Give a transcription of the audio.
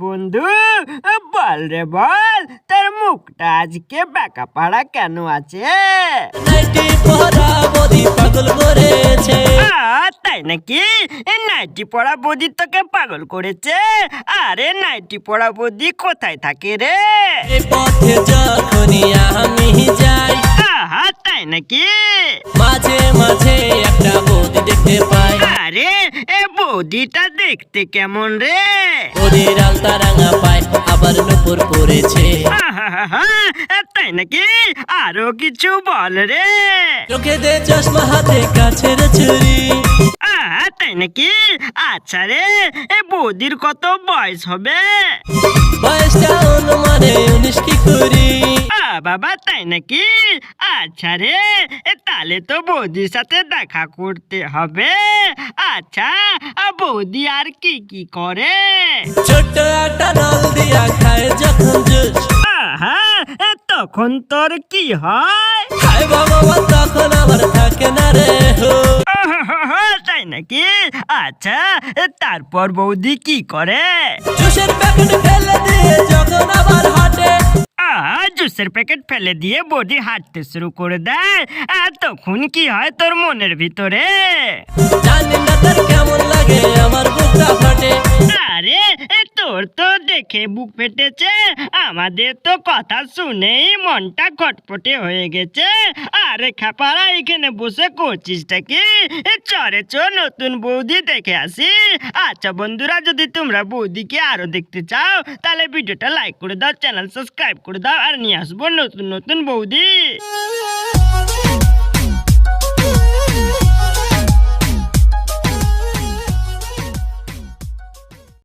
বল রে বল তোর মুখটা আজকে বাঁকা পাড়া কেন আছে? তাই নাকি? নাইটি পড়া বৌদি তোকে পাগল করেছে? আরে নাইটি পড়া বৌদি কোথায় থাকে রে? পথে যখনই আমি যাই আহা তাই নাকি? মাঝে মাঝে একটা বদি দেখতে পাই। এ বৌদিটা দেখতে কেমন রে? ওদের আলতা রাঙা পায় আবার নুপুর পড়েছে। আহাহাহা, তাই নাকি? আরও কিছু বল রে। চোখে দে চশমা হাতে কাছের ছুরি। আহা, তাই নাকি? আচ্ছা রে এ বৌদির কত বয়স হবে? বয়সটা অনুমানে উনিশ কি করি বাবা তাই নাকি? আচ্ছা রে তাহলে তো বৌদির সাথে দেখা করতে হবে। আচ্ছা বৌদি আর কি কি করে? নল দিয়া খায় যখন জুস। আহা তখন তোর কি হয়? খায় ভগবান তখন আমার থাকে না রে তাই নাকি? আচ্ছা তারপর বৌদি কি করে? জুসের প্যাকেট ফেলে দিয়ে যখন আবার জুসের প্যাকেট ফেলে দিয়ে বডি হাঁটতে শুরু করে দেয়। আর তখন কি হয় তোর মনের ভিতরে? জানি না তার কেমন লাগে আমার বুকটা ফাটে। আরে তোর তো দেখে বুক ফেটেছে। আমাদের তো কথা শুনেই মনটা খটপটে হয়ে গেছে। আরে খাপারা, এখানে বসে করছিসটা কি? চরে চ, নতুন বৌদি দেখে আসি। আচ্ছা বন্ধুরা, যদি তোমরা বৌদিকে আরও দেখতে চাও, তাহলে ভিডিওটা লাইক করে দাও চ্যানেল সাবস্ক্রাইব করে দাও, আর নিয়ে আসব নতুন নতুন বৌদি।